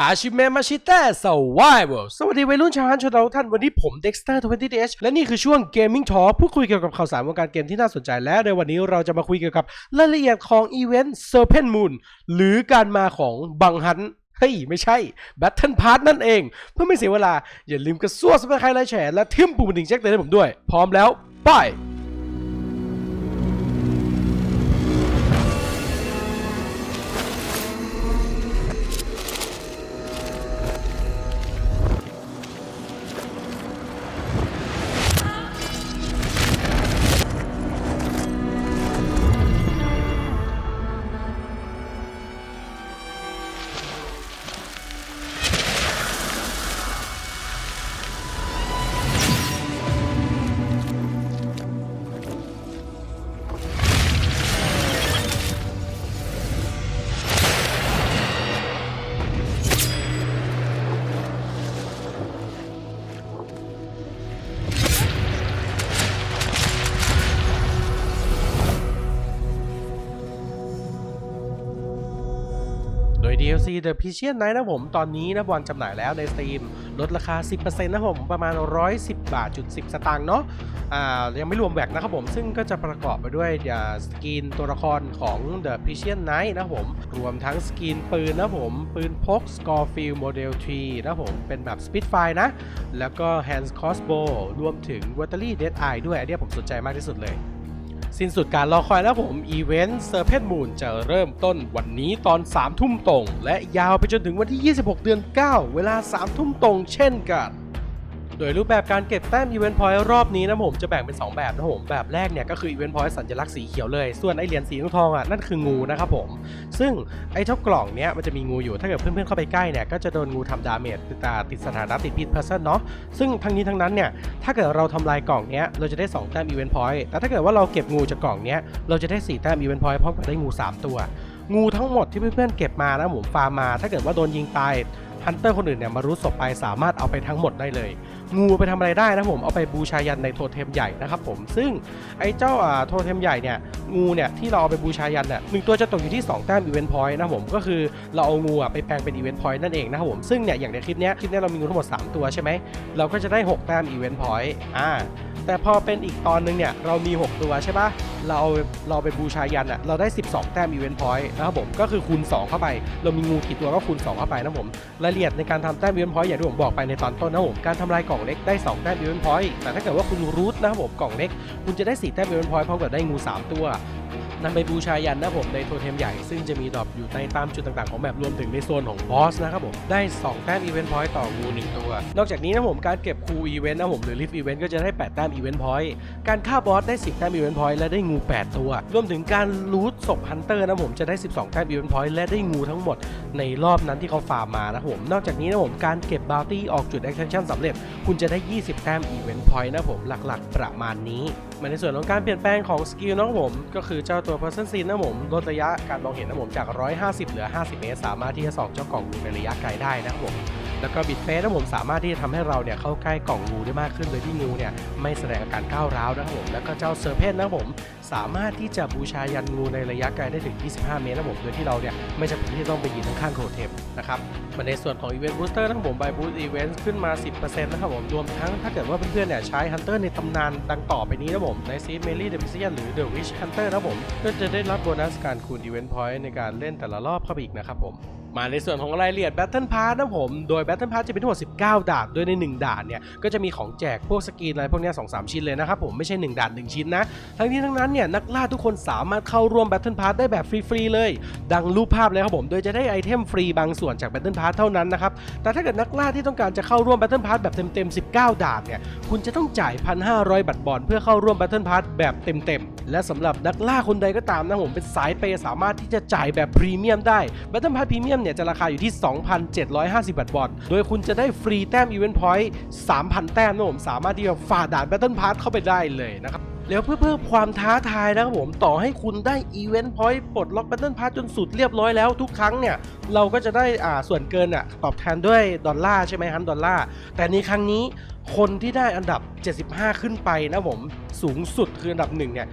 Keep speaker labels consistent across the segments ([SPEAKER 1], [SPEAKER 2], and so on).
[SPEAKER 1] หาชิเมะมาชิเตะสวายเวลสวัสดีวัยรุ่นชาวฮันชาวเราท่านวันนี้ผมเด็กสเตอร์20 h และนี่คือช่วง Gaming Talk พูดคุยเกี่ยวกับข่าวสารวงการเกมที่น่าสนใจและในวันนี้เราจะมาคุยเกี่ยวกับรายละเอียดของอีเวนต์ Serpent Moon หรือการมาของบังฮันเฮ้ย ไม่ใช่ Battle Pass นั่นเอง เพื่อไม่เสียเวลา อย่าลืมกระซวกสมัครใครไลค์แชร์และทิมปุ่มกระดิ่งแจ้งเตือนให้ผมด้วย พร้อมแล้ว ไป DLC The p i c i a n Night นะผมตอนนี้นะบอลจำหน่ายแล้วใน Steam ลดราคา 10%นะผมประมาณ 110 บาทจุด10 สตางค์เนาะอ่ายังไม่รวมแบกนะครับผม ซึ่งก็จะประกอบไปด้วยสกินตัวละครของ The p i c i a n Night นะผม รวมทั้งสกินปืนนะผม ปืนพก Scorefield Model 3นะผม เป็นแบบ Spitfire นะ แล้วก็ Hands Crossbow รวมถึง Watery Dead Eye ด้วยอันเนี้ยผมสนใจมากที่สุดเลย สิ้นสุดการรอคอยแล้วผมอีเวนต์เซอร์เพนมูนจะเริ่มต้นวันนี้ตอน 3 ทุ่มตรง และยาวไปจนถึงวันที่ 26 เดือน 9 เวลา 3 ทุ่มตรงเช่นกัน โดยรูปแบบการเก็บแต้มอีเวนต์พอยต์รอบนี้นะผมจะแบ่งเป็น 2 แบบนะผมแบบแรกเนี่ยก็คืออีเวนต์พอยต์สัญลักษณ์สีเขียวเลย ส่วนไอเหรียญสีทองอะนั่นคืองูนะครับผม ซึ่งไอเจ้ากล่องเนี้ยมันจะมีงูอยู่ถ้าเกิดเพื่อนๆเข้าไปใกล้เนี่ยก็จะโดนงูทำดาเมจติดตาติดสถานะติดพิษเพอร์เซนเนาะซึ่งทั้งนี้ทั้งนั้นเนี่ยถ้าเกิดเราทำลายกล่องเนี้ยเราจะได้ 2 แต้มอีเวนต์พอยต์แต่ถ้าเกิดว่าเราเก็บงูจากกล่องเนี้ยเราจะได้ 4 แต้มอีเวนต์พอยต์พร้อมกับได้งู 3 ตัว งูทั้งหมดที่เพื่อนๆเก็บมานะผมฟาร์มมา ถ้าเกิดว่าโดนยิงตายฮันเตอร์คนอื่นเนี่ยมารู้ศพไปสามารถเอาไปทั้งหมดได้เลย งูไปทำอะไรได้นะผมเอาไปบูชายันในโทเทมใหญ่นะครับผมซึ่งไอ้เจ้าอ่าโทเทมใหญ่เนี่ยงูเนี่ยที่เราเอาไปบูชายันเนี่ยหนึ่งตัวจะตกอยู่ที่ 2 แต้มอีเวนต์พอยต์นะผมก็คือเราเอางูอะไปแปลงเป็นอีเวนต์พอยต์นั่นเองนะครับผมซึ่งเนี่ยอย่างในคลิปเนี้ยคลิปเนี้ยเรามีงูทั้งหมด 3 ตัวใช่ไหมเราก็จะได้ 6 แต้มอีเวนต์พอยต์อ่าแต่พอเป็นอีกตอนนึงเนี่ยเรามี 6 ตัวใช่ปะเราเอาเราไปบูชายันอะเราได้ 12 แต้มอีเวนต์พอยต์นะครับผมก็คือคูณ 2 เข้าไป เรามีงูกี่ตัวก็คูณ 2 เข้าไปนะผมรายละเอียดในการทำแต้มอีเวนต์พอยต์อย่างที่ผมบอกไปในตอนต้นนะผมการทำลายกล่องเล็กได้2แต้มอีเวนพอยต์แต่ถ้าเกิดว่าคุณรูทนะครับผมกล่องเล็ก คุณจะได้4แต้มอีเวนพอยต์พร้อมกับได้งู 3 ตัว นำไปบูชายันนะผมในโทเทมใหญ่ซึ่งจะมีดรอปอยู่ในตามจุดต่างๆของแบบรวมถึงในโซนของบอสนะครับผมได้ 2 แต้มอีเวนต์พอยต์ต่องู1 ตัว นอกจากนี้นะผมการเก็บคูอีเวนต์นะผมหรือลิฟต์อีเวนต์ก็จะได้ 8 แต้มอีเวนต์พอยต์การฆ่าบอสได้ 10 แต้มอีเวนต์พอยต์และได้งู 8 ตัว รวมถึงการรูทศพฮันเตอร์นะผมจะได้ 12 แต้มอีเวนต์พอยต์และได้งูทั้งหมดในรอบนั้นที่เขาฟาร์มมานะผมนอกจากนี้นะผมการเก็บบาวตี้ออกจุดแอคชั่นสำเร็จ คุณจะได้ 20 แต้มอีเวนต์พอยต์นะผมหลักๆ ประมาณนี้มาในส่วนของการเปลี่ยนแปลงของสกิลนะผมก็คือเจ้าตัว Person Scene นะผมลดระยะการมองเห็นนะผมจาก 150 เหลือ 50 เมตร สามารถที่จะส่องเจ้ากล่องงูในระยะไกลได้นะครับผม แล้วก็บิดเฟสนะผมสามารถที่จะทำให้เราเนี่ยเข้าใกล้กล่องงูได้มากขึ้นโดยที่งูเนี่ยไม่แสดงอาการก้าวร้าวนะครับผมแล้วก็เจ้าเซอร์เพนนะครับผมสามารถที่จะบูชายันงูในระยะไกลได้ถึง 25 เมตรนะครับผมโดยที่เราเนี่ยไม่จำเป็นที่จะต้องไปยืนข้างๆโคเทมนะครับมาในส่วนของอีเวนต์บูสเตอร์นะครับผม by boost event ขึ้นมา 10%นะครับผมรวมทั้งถ้าเกิดว่าเพื่อนๆเนี่ยใช้ฮันเตอร์ในตำนานดังต่อไปนี้นะครับผมในซีเมลี่เดมิเซียนหรือ The Witch Hunter นะครับผมก็จะได้รับโบนัสการคูณอีเวนต์พอยต์ในการเล่นแต่ละรอบเข้าไปอีกนะครับผม มาในส่วนของรายละเอียด Battle Pass นะผม โดย Battle Pass จะเป็นทั้งหมด 19 ด่าน โดยใน 1 ด่านเนี่ย ก็จะมีของแจกพวกสกรีนอะไรพวกนี้ย2-3ชิ้นเลยนะครับผม ไม่ใช่ 1 ด่าน 1 ชิ้นนะ ทั้งนี้ทั้งนั้นเนี่ย นักล่าทุกคนสามารถเข้าร่วม Battle Pass ได้แบบฟรีๆเลย ดังรูปภาพเลยครับผม โดยจะได้ไอเทมฟรีบางส่วนจาก Battle Pass เท่านั้นนะครับ แต่ถ้าเกิดนักล่าที่ต้องการจะเข้าร่วม Battle Pass แบบเต็มๆ 19 ด่านเนี่ย คุณจะต้องจ่าย 1,500บัตรบอลเพื่อเข้าร่วม Battle Pass แบบเต็มๆ และสำหรับนักล่าคนใดก็ตามนะผมเป็นสายเปสามารถที่จะจ่ายแบบพรีเมียมได้ Battle Pass พรีเนี่ยจะราคาอยู่ที่ 2,750บัตรบอลโดยคุณจะได้ฟรีแต้มอีเวนต์พอยต์ 3,000 แต้มนะผมสามารถที่จะฝ่าด่าน Battle Pass เข้าไปได้เลยนะครับแล้วเพื่อเพิ่มความท้าทายนะครับผมต่อให้คุณได้อีเวนต์พอยต์ปลดล็อกแบตเทิลพาร์จนสุดเรียบร้อยแล้วทุกครั้งเนี่ย เราก็จะได้อ่าส่วนเกินอะตอบแทนด้วยดอลลาร์ใช่ไหมฮันดอลลาร์แต่ในครั้งนี้คนที่ได้อันดับ 75 ขึ้นไปนะผมสูงสุดคืออันดับหนึ่งเนี่ย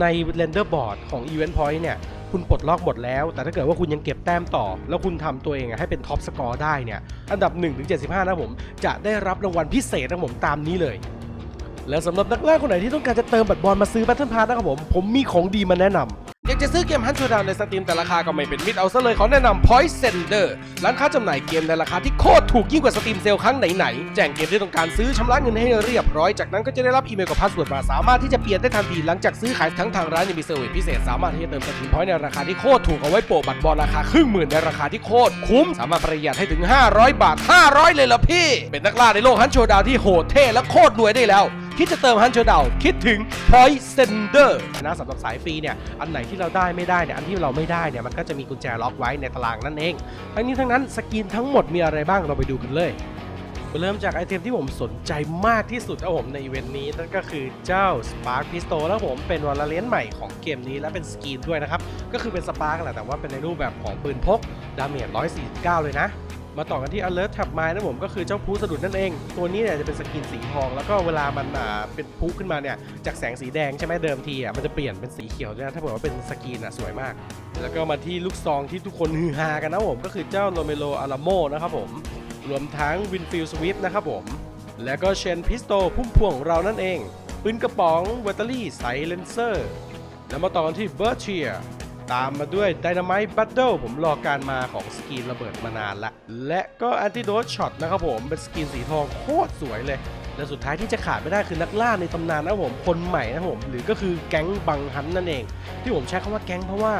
[SPEAKER 1] ในเรนเดอร์บอร์ดของ Event Point เนี่ย คุณปลดล็อกหมดแล้ว แต่ถ้าเกิดว่าคุณยังเก็บแต้มต่อ แล้วคุณทำตัวเองอะให้เป็นท็อปสกอร์ได้เนี่ย อันดับ 1-75นะครับผมจะได้รับรางวัลพิเศษนะผมตามนี้เลยและสำหรับนักล่าคนไหนที่ต้องการจะเติมบัตรบอลมาซื้อ Battle Pass นะครับผม ผมมีของดีมาแนะนำากจะซื้อเกมฮันชูดาวในสตรีมแต่ราคาก็ไม่เป็นมิตรเอาซะเลยขอแนะนำ Point Sender ร้านค้าจำหน่ายเกมในราคาที่โคตรถูกยิ่งกว่าสตรีมเซลล์ครั้งไหนๆแจ้งเกมที่ต้องการซื้อชำระเงินให้เรียบร้อย จากนั้นก็จะได้รับอีเมลกับพาสเวิร์ดมาสามารถที่จะเปลี่ยนได้ทันทีหลังจากซื้อขายทั้งทางร้านยังมีเซอร์วิสพิเศษสามารถที่จะเติมสตรีมพอยต์ในราคาที่โคตรถูกเอาไว้โปะบัตรบอลราคาครึ่งหมื่นในราคาที่โคตรคุ้มสามารถประหยัดให้ถึง 500 บาท 500 เลยเหรอพี่ เป็นนักล่าในโลกฮันโชดาวที่โหดเท่และโคตรรวยได้แล้ว คิดจะเติมฮันเชอร์ดาวคิดถึง Point Sender นะสำหรับสายฟรีเนี่ยอันไหนที่เราได้ไม่ได้เนี่ยอันที่เราไม่ได้เนี่ยมันก็จะมีกุญแจล็อกไว้ในตารางนั่นเอง ทั้งนี้ทั้งนั้นสกินทั้งหมดมีอะไรบ้างเราไปดูกันเลยเริ่มจากไอเทมที่ผมสนใจมากที่สุดครับผมในอีเวนต์นี้นั่นก็คือเจ้า Spark Pistol แล้วผมเป็นวอลเลนใหม่ของเกมนี้และเป็นสกินด้วยนะครับ ก็คือเป็น Spark แหละแต่ว่าเป็นในรูปแบบของปืนพก ดาเมจ149 เลยนะ มาต่อกันที่ alert tab mine นะผมก็คือเจ้าพูสะดุดนั่นเอง ตัวนี้เนี่ยจะเป็นสกินสีทอง แล้วก็เวลามันอ่าเป็นพูขึ้นมาเนี่ยจากแสงสีแดงใช่ไหมเดิมทีอะมันจะเปลี่ยนเป็นสีเขียวด้วยนะถ้าเกิดว่าเป็นสกินอะสวยมาก แล้วก็มาที่ลูกซองที่ทุกคนฮือฮากันนะผมก็คือเจ้าโรเมโลอาราโมนะครับผมรวมทั้งวินฟิลสวิฟนะครับผมแล้วก็เชนพิสโตพุ่มพวงของเรานั่นเองปืนกระป๋องเวตเตอรี่ไซเลนเซอร์แล้วมาต่อกันที่เบอร์เชีย ตามมาด้วย Dynamite Battle ผมรอการมาของสกินระเบิดมานานละ และก็ Antidote Shot นะครับผม เป็นสกินสีทองโคตรสวยเลย และสุดท้ายที่จะขาดไม่ได้คือนักล่าในตำนานนะผม คนใหม่นะผม หรือก็คือแก๊งบังฮันนั่นเอง ที่ผมใช้คำว่าแก๊งเพราะว่า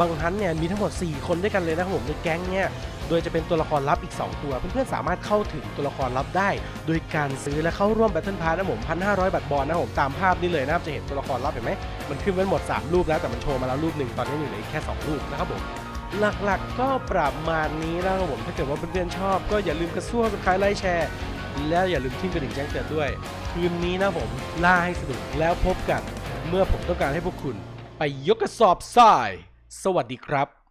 [SPEAKER 1] บังฮันเนี่ยมีทั้งหมด 4 คนด้วยกันเลยนะครับผมในแก๊งเนี่ย ดยจะเป็นตัวละครลับอีก 2 ตัว เพื่อนๆสามารถเข้าถึงตัวละครลับได้ โดยการซื้อและเข้าร่วม Battle Pass นะผม1,500บาทบอลนะผมตามภาพนี้เลยนะครับจะเห็นตัวละครลับเห็นไหมมันขึ้นไว้หมด 3 รูปแล้วแต่มันโชว์มาแล้วรูปหนึ่งตอนนี้อยู่เหลือแค่ 2 รูปนะครับผมหลักๆก็ประมาณนี้นะครับผมถ้าเกิดว่าเพื่อนๆชอบ ก็อย่าลืมกระซวกสไครต์ไลค์แชร์ แล้วอย่าลืมทิ้งกระดิ่งแจ้งเตือนด้วย คืนนี้นะผมล่าให้สนุกแล้วพบกัน เมื่อผมต้องการให้พวกคุณ ไปยกกระสอบทราย สวัสดีครับ